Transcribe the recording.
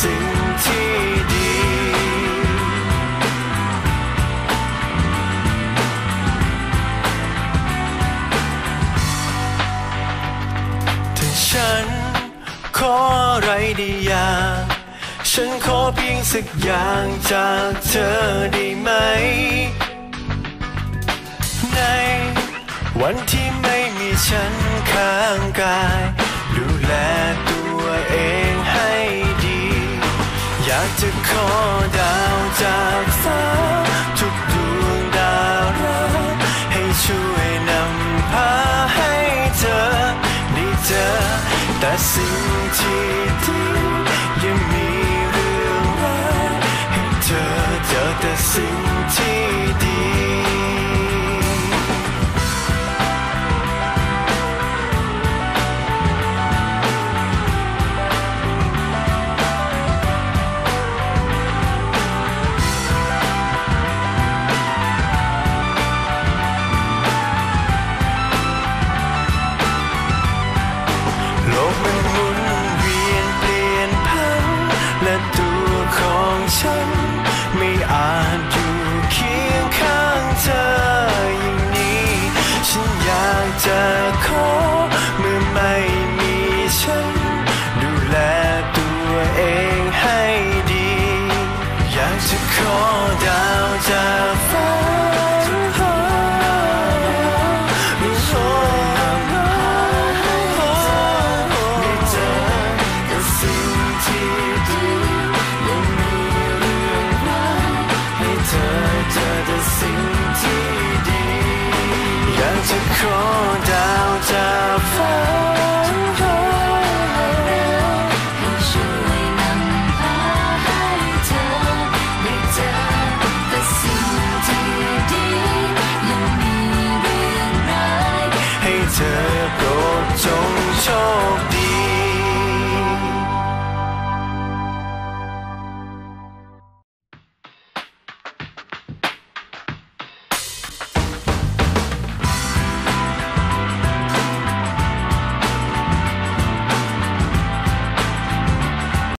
สิ่งที่ดีถ้าฉันขออะไรได้อย่างฉันขอเพียงสักอย่างจากเธอได้ไหม ในวันที่ไม่มีฉันข้างกาย ดูแลตัว อยากจะขอดาวจากฟ้า done. contact.